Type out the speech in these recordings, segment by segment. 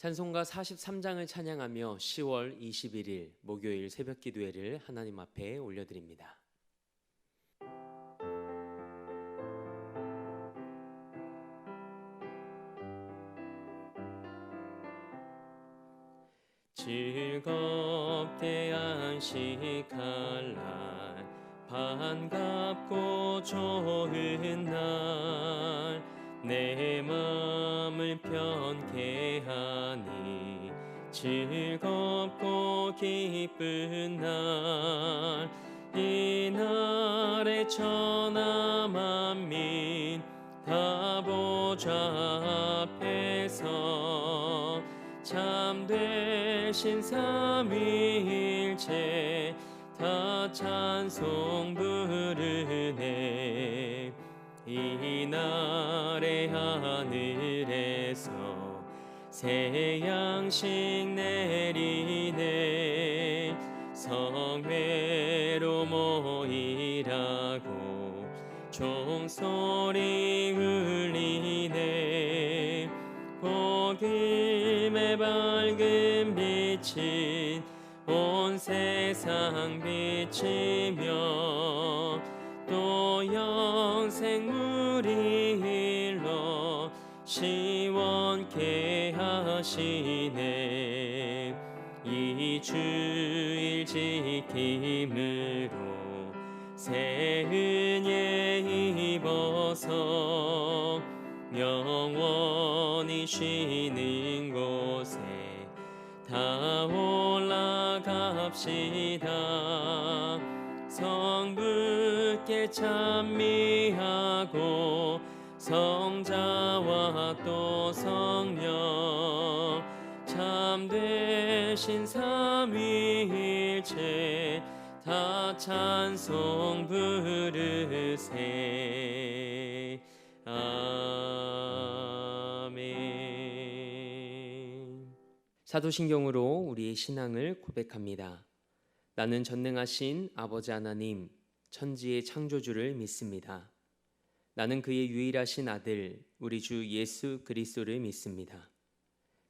찬송가 43장을 찬양하며 10월 21일 목요일 새벽 기도회를 하나님 앞에 올려드립니다. 즐겁게 안식할 날 반갑고 좋은 날 내 마음을 편케 하니 즐겁고 기쁜 날 이날의 천하 만민 다 보좌 앞에서 참되신 삼위일체 다 찬송 부르네 이날의 하늘에서 새 양식 내리네. 성회로 모이라고 종소리 울리네. 복음의 밝은 빛이 온 세상 비치며 하시네 이 주일 지킴으로 새 은혜 입어서 영원히 쉬는 곳에 다 올라갑시다. 성부께 찬미하고 성자와 또 성령 참되신 삼위일체 다 찬송 부르세 아멘 사도신경으로 우리의 신앙을 고백합니다. 나는 전능하신 아버지 하나님, 천지의 창조주를 믿습니다. 나는 그의 유일하신 아들, 우리 주 예수 그리스도를 믿습니다.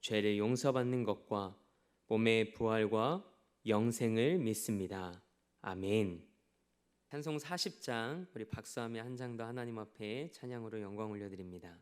죄를 용서받는 것과 몸의 부활과 영생을 믿습니다. 아멘. 찬송 40장 우리 박수하며 한 장 더 하나님 앞에 찬양으로 영광 올려드립니다.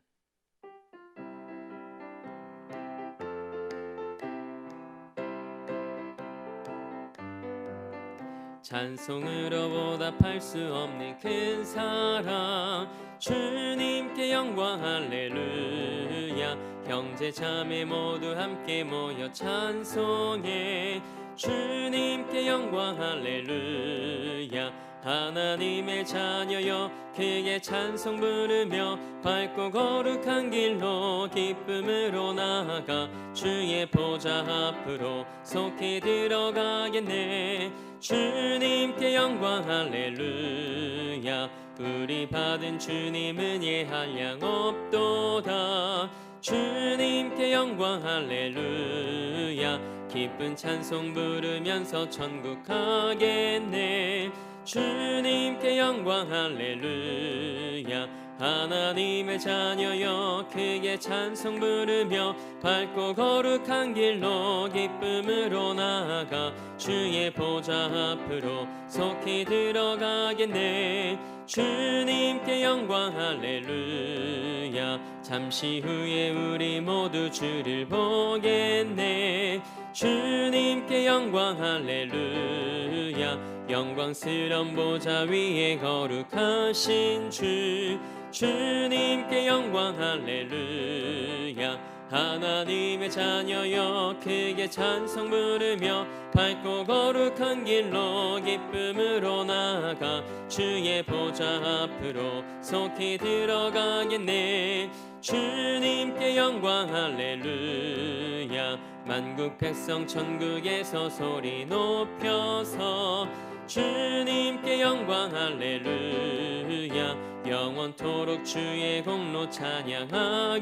찬송으로 보답할 수 없는 큰 사랑 주님께 영광 할렐루야 형제 자매 모두 함께 모여 찬송해. 주님께 영광 할렐루야. 하나님의 자녀여 크게 찬송 부르며 밝고 거룩한 길로 기쁨으로 나아가 주의 보좌 앞으로 속히 들어가겠네. 주님께 영광 할렐루야. 우리 받은 주님은 예한량 없도다 주님께 영광 할렐루야. 기쁜 찬송 부르면서 천국 가겠네. 주님께 영광 할렐루야. 하나님의 자녀여 크게 찬송 부르며 밝고 거룩한 길로 기쁨으로 나아가 주의 보좌 앞으로 속히 들어가겠네. 주님께 영광 할렐루야 잠시 후에 우리 모두 주를 보겠네. 주님께 영광 할렐루야. 영광스런 보좌 위에 거룩하신 주 주님께 영광 할렐루야. 하나님의 자녀여 크게 찬송 부르며 밝고 거룩한 길로 기쁨으로 나아가 주의 보좌 앞으로 속히 들어가겠네 주님께 영광 할렐루야. 만국 백성 천국에서 소리 높여서 주님께 영광 할렐루야. 영원토록 주의 공로 찬양하겠네.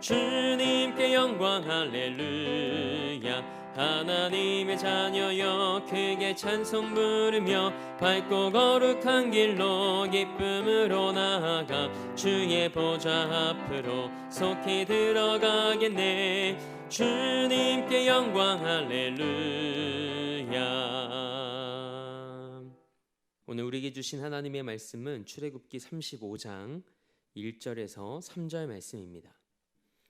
주님께 영광 할렐루야 하나님의 자녀여 크게 찬송 부르며 밝고 거룩한 길로 기쁨으로 나아가 주의 보좌 앞으로 속히 들어가겠네 주님께 영광 할렐루야 오늘 우리에게 주신 하나님의 말씀은 출애굽기 35장 1절에서 3절 말씀입니다.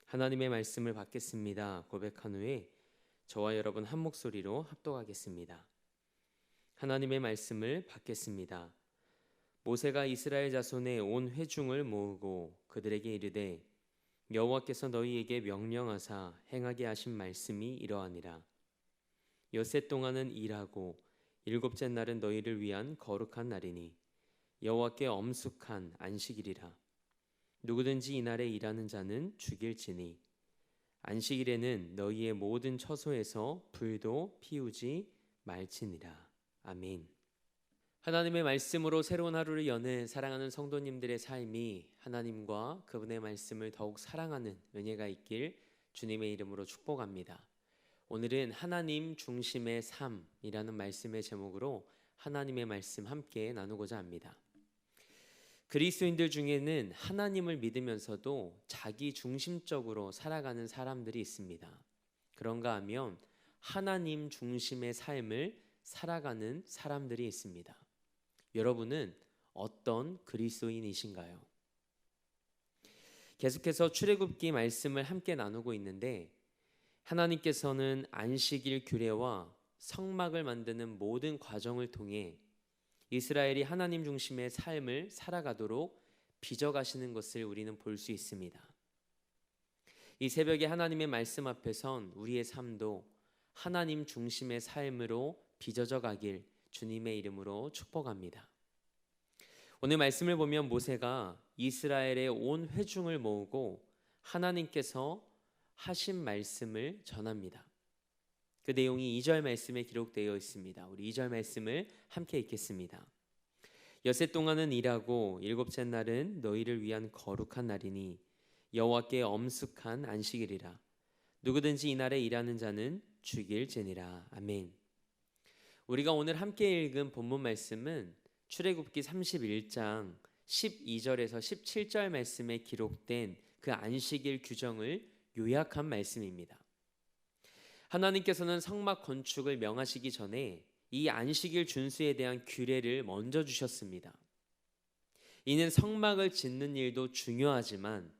하나님의 말씀을 받겠습니다. 고백한 후에 저와 여러분 한 목소리로 합독하겠습니다. 하나님의 말씀을 받겠습니다. 모세가 이스라엘 자손의 온 회중을 모으고 그들에게 이르되 여호와께서 너희에게 명령하사 행하게 하신 말씀이 이러하니라. 엿새 동안은 일하고 일곱째 날은 너희를 위한 거룩한 날이니 여호와께 엄숙한 안식일이라. 누구든지 이날에 일하는 자는 죽일지니 안식일에는 너희의 모든 처소에서 불도 피우지 말지니라. 아멘. 하나님의 말씀으로 새로운 하루를 여는 사랑하는 성도님들의 삶이 하나님과 그분의 말씀을 더욱 사랑하는 은혜가 있길 주님의 이름으로 축복합니다. 오늘은 하나님 중심의 삶이라는 말씀의 제목으로 하나님의 말씀 함께 나누고자 합니다. 그리스도인들 중에는 하나님을 믿으면서도 자기 중심적으로 살아가는 사람들이 있습니다. 그런가 하면 하나님 중심의 삶을 살아가는 사람들이 있습니다. 여러분은 어떤 그리스도인이신가요? 계속해서 출애굽기 말씀을 함께 나누고 있는데 하나님께서는 안식일 규례와 성막을 만드는 모든 과정을 통해 이스라엘이 하나님 중심의 삶을 살아가도록 빚어가시는 것을 우리는 볼 수 있습니다. 이 새벽에 하나님의 말씀 앞에선 우리의 삶도 하나님 중심의 삶으로 빚어져 가길 주님의 이름으로 축복합니다. 오늘 말씀을 보면 모세가 이스라엘의 온 회중을 모으고 하나님께서 하신 말씀을 전합니다. 그 내용이 2절 말씀에 기록되어 있습니다. 우리 2절 말씀을 함께 읽겠습니다. 여세 동안은 일하고 일곱째 날은 너희를 위한 거룩한 날이니 여호와께 엄숙한 안식일이라. 누구든지 이날에 일하는 자는 죽일지니라. 아멘. 우리가 오늘 함께 읽은 본문 말씀은 출애굽기 31장 12절에서 17절 말씀에 기록된 그 안식일 규정을 요약한 말씀입니다. 하나님께서는 성막 건축을 명하시기 전에 이 안식일 준수에 대한 규례를 먼저 주셨습니다. 이는 성막을 짓는 일도 중요하지만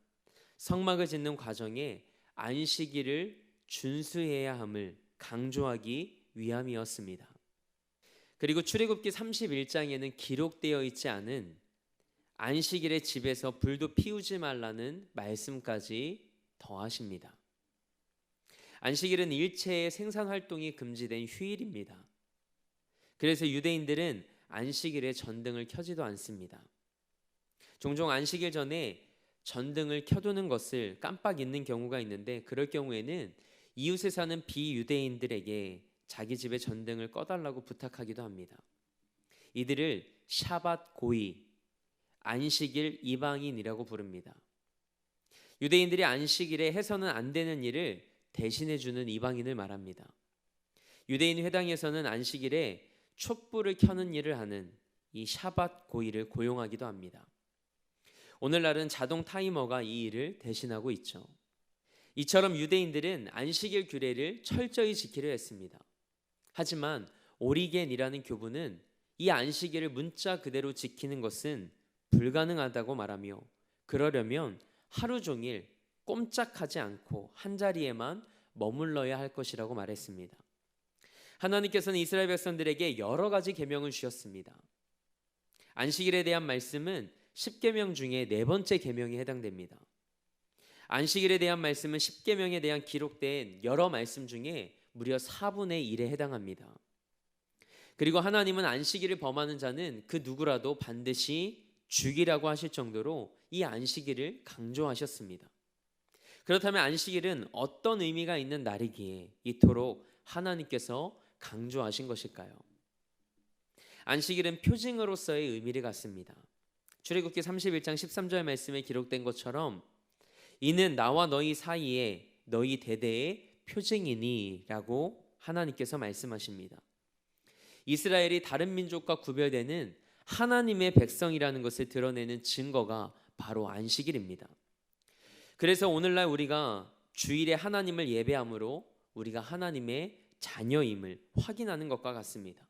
성막을 짓는 과정에 안식일을 준수해야 함을 강조하기 위함이었습니다. 그리고 출애굽기 31장에는 기록되어 있지 않은 안식일에 집에서 불도 피우지 말라는 말씀까지 더하십니다. 안식일은 일체의 생산 활동이 금지된 휴일입니다. 그래서 유대인들은 안식일에 전등을 켜지도 않습니다. 종종 안식일 전에 전등을 켜두는 것을 깜빡 잊는 경우가 있는데 그럴 경우에는 이웃에 사는 비유대인들에게 자기 집에 전등을 꺼달라고 부탁하기도 합니다. 이들을 샤밧 고이, 안식일 이방인이라고 부릅니다. 유대인들이 안식일에 해서는 안 되는 일을 대신해 주는 이방인을 말합니다. 유대인 회당에서는 안식일에 촛불을 켜는 일을 하는 이 샤밧 고이를 고용하기도 합니다. 오늘날은 자동 타이머가 이 일을 대신하고 있죠. 이처럼 유대인들은 안식일 규례를 철저히 지키려 했습니다. 하지만 오리겐이라는 교부는 이 안식일을 문자 그대로 지키는 것은 불가능하다고 말하며 그러려면 하루 종일 꼼짝하지 않고 한 자리에만 머물러야 할 것이라고 말했습니다. 하나님께서는 이스라엘 백성들에게 여러 가지 계명을 주셨습니다. 안식일에 대한 말씀은 10계명 중에 네 번째 계명에 해당됩니다. 안식일에 대한 말씀은 10계명에 대한 기록된 여러 말씀 중에 무려 4분의 1에 해당합니다. 그리고 하나님은 안식일을 범하는 자는 그 누구라도 반드시 주기라고 하실 정도로 이 안식일을 강조하셨습니다. 그렇다면 안식일은 어떤 의미가 있는 날이기에 이토록 하나님께서 강조하신 것일까요? 안식일은 표징으로서의 의미를 갖습니다. 출애굽기 31장 13절 말씀에 기록된 것처럼 이는 나와 너희 사이에 너희 대대의 표징이니라고 하나님께서 말씀하십니다. 이스라엘이 다른 민족과 구별되는 하나님의 백성이라는 것을 드러내는 증거가 바로 안식일입니다. 그래서 오늘날 우리가 주일에 하나님을 예배함으로 우리가 하나님의 자녀임을 확인하는 것과 같습니다.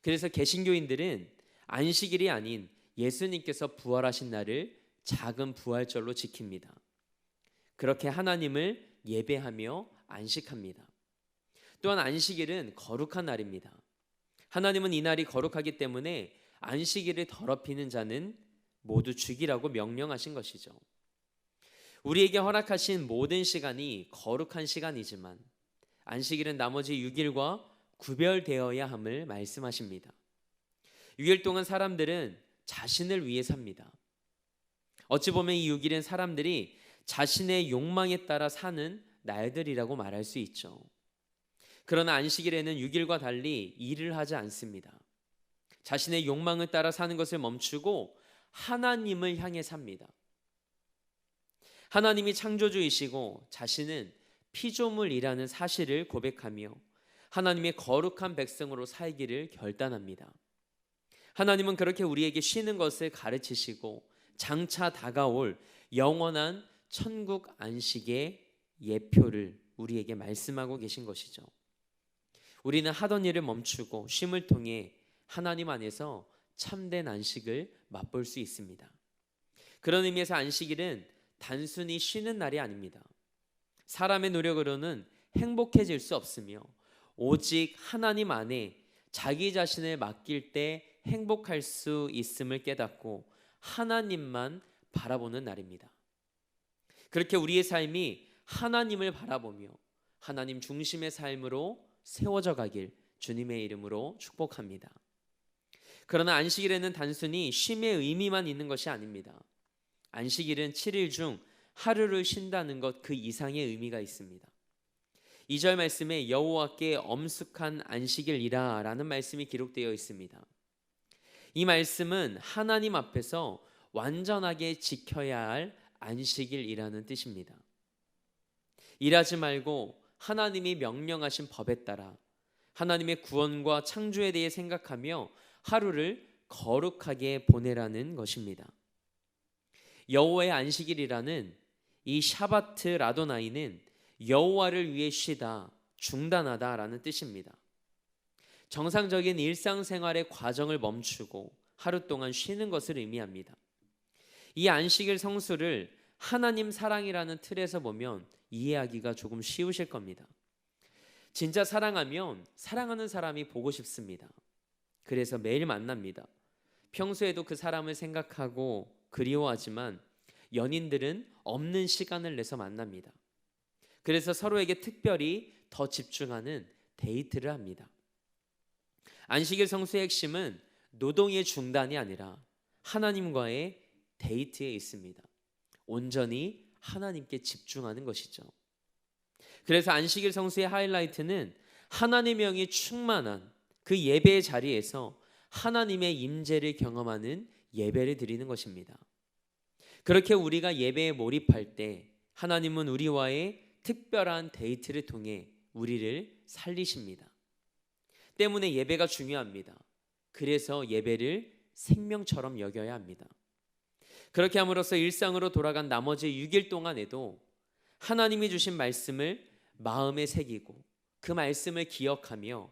그래서 개신교인들은 안식일이 아닌 예수님께서 부활하신 날을 작은 부활절로 지킵니다. 그렇게 하나님을 예배하며 안식합니다. 또한 안식일은 거룩한 날입니다. 하나님은 이 날이 거룩하기 때문에 안식일을 더럽히는 자는 모두 죽이라고 명령하신 것이죠. 우리에게 허락하신 모든 시간이 거룩한 시간이지만 안식일은 나머지 6일과 구별되어야 함을 말씀하십니다. 6일 동안 사람들은 자신을 위해 삽니다. 어찌 보면 이 6일은 사람들이 자신의 욕망에 따라 사는 날들이라고 말할 수 있죠. 그러나 안식일에는 6일과 달리 일을 하지 않습니다. 자신의 욕망을 따라 사는 것을 멈추고 하나님을 향해 삽니다. 하나님이 창조주이시고 자신은 피조물이라는 사실을 고백하며 하나님의 거룩한 백성으로 살기를 결단합니다. 하나님은 그렇게 우리에게 쉬는 것을 가르치시고 장차 다가올 영원한 천국 안식의 예표를 우리에게 말씀하고 계신 것이죠. 우리는 하던 일을 멈추고 쉼을 통해 하나님 안에서 참된 안식을 맛볼 수 있습니다. 그런 의미에서 안식일은 단순히 쉬는 날이 아닙니다. 사람의 노력으로는 행복해질 수 없으며 오직 하나님 안에 자기 자신을 맡길 때 행복할 수 있음을 깨닫고 하나님만 바라보는 날입니다. 그렇게 우리의 삶이 하나님을 바라보며 하나님 중심의 삶으로 세워져 가길 주님의 이름으로 축복합니다. 그러나 안식일에는 단순히 쉼의 의미만 있는 것이 아닙니다. 안식일은 7일 중 하루를 쉰다는 것 그 이상의 의미가 있습니다. 2절 말씀에 여호와께 엄숙한 안식일이라 라는 말씀이 기록되어 있습니다. 이 말씀은 하나님 앞에서 완전하게 지켜야 할 안식일이라는 뜻입니다. 일하지 말고 하나님이 명령하신 법에 따라 하나님의 구원과 창조에 대해 생각하며 하루를 거룩하게 보내라는 것입니다. 여호와의 안식일이라는 이 샤바트 라도나이는 여호와를 위해 쉬다, 중단하다라는 뜻입니다. 정상적인 일상생활의 과정을 멈추고 하루 동안 쉬는 것을 의미합니다. 이 안식일 성수를 하나님 사랑이라는 틀에서 보면 이해하기가 조금 쉬우실 겁니다. 진짜 사랑하면 사랑하는 사람이 보고 싶습니다. 그래서 매일 만납니다. 평소에도 그 사람을 생각하고 그리워하지만 연인들은 없는 시간을 내서 만납니다. 그래서 서로에게 특별히 더 집중하는 데이트를 합니다. 안식일 성수의 핵심은 노동의 중단이 아니라 하나님과의 데이트에 있습니다. 온전히 하나님께 집중하는 것이죠. 그래서 안식일 성수의 하이라이트는 하나님의 영이 충만한 그 예배의 자리에서 하나님의 임재를 경험하는 예배를 드리는 것입니다. 그렇게 우리가 예배에 몰입할 때 하나님은 우리와의 특별한 데이트를 통해 우리를 살리십니다. 때문에 예배가 중요합니다. 그래서 예배를 생명처럼 여겨야 합니다. 그렇게 함으로써 일상으로 돌아간 나머지 6일 동안에도 하나님이 주신 말씀을 마음에 새기고 그 말씀을 기억하며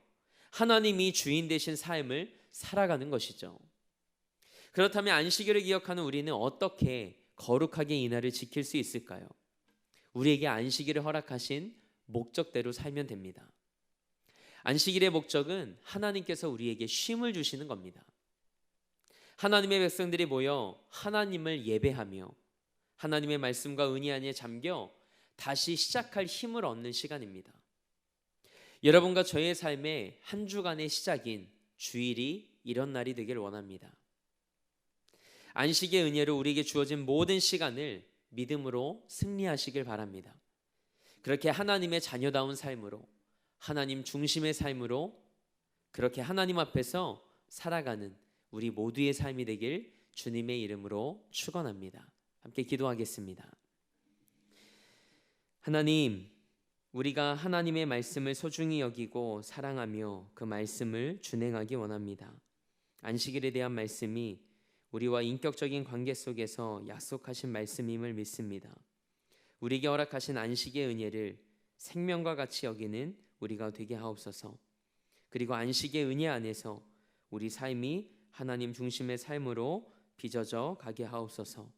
하나님이 주인 되신 삶을 살아가는 것이죠. 그렇다면 안식일을 기억하는 우리는 어떻게 거룩하게 이날을 지킬 수 있을까요? 우리에게 안식일을 허락하신 목적대로 살면 됩니다. 안식일의 목적은 하나님께서 우리에게 쉼을 주시는 겁니다. 하나님의 백성들이 모여 하나님을 예배하며 하나님의 말씀과 은혜 안에 잠겨 다시 시작할 힘을 얻는 시간입니다. 여러분과 저의 삶의 한 주간의 시작인 주일이 이런 날이 되길 원합니다. 안식의 은혜로 우리에게 주어진 모든 시간을 믿음으로 승리하시길 바랍니다. 그렇게 하나님의 자녀다운 삶으로 하나님 중심의 삶으로 그렇게 하나님 앞에서 살아가는 우리 모두의 삶이 되길 주님의 이름으로 축원합니다. 함께 기도하겠습니다. 하나님, 우리가 하나님의 말씀을 소중히 여기고 사랑하며 그 말씀을 준행하기 원합니다. 안식일에 대한 말씀이 우리와 인격적인 관계 속에서 약속하신 말씀임을 믿습니다. 우리에게 허락하신 안식의 은혜를 생명과 같이 여기는 우리가 되게 하옵소서. 그리고 안식의 은혜 안에서 우리 삶이 하나님 중심의 삶으로 빚어져 가게 하옵소서.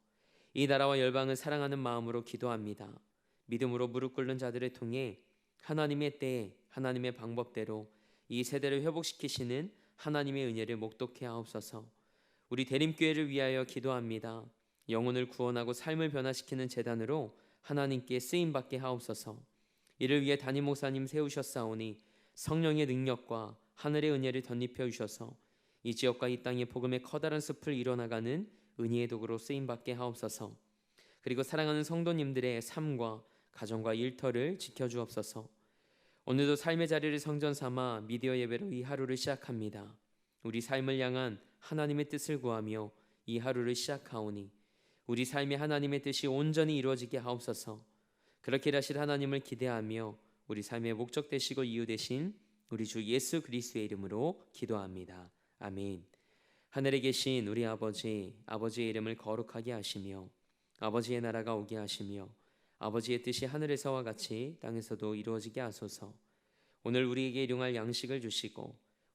이 나라와 열방을 사랑하는 마음으로 기도합니다. 믿음으로 무릎 꿇는 자들을 통해 하나님의 때에 하나님의 방법대로 이 세대를 회복시키시는 하나님의 은혜를 목독해 하옵소서. 우리 대림교회를 위하여 기도합니다. 영혼을 구원하고 삶을 변화시키는 재단으로 하나님께 쓰임 받게 하옵소서. 이를 위해 담임 목사님 세우셨사오니 성령의 능력과 하늘의 은혜를 덧입혀 주셔서 이 지역과 이 땅의 복음의 커다란 숲을 이뤄나가는 은혜의 도구로 쓰임 받게 하옵소서. 그리고 사랑하는 성도님들의 삶과 가정과 일터를 지켜 주옵소서. 오늘도 삶의 자리를 성전 삼아 미디어 예배로 이 하루를 시작합니다. 우리 삶을 향한 하나님의 뜻을 구하며 이 하루를 시작하오니 우리 삶이 하나님의 뜻이 온전히 이루어지게 하옵소서. 그렇게 하실 하나님을 기대하며 우리 삶의 목적 되시고 이유 되신 우리 주 예수 그리스도의 이름으로 기도합니다. 아멘. 하늘에 계신 우리 아버지, 아버지의 이름을 거룩하게 하시며 아버지의 나라가 오게 하시며 아버지의 뜻이 하늘에서와 같이 땅에서도 이루어지게 하소서. 오늘 우리에게 일용할 양식을 주시고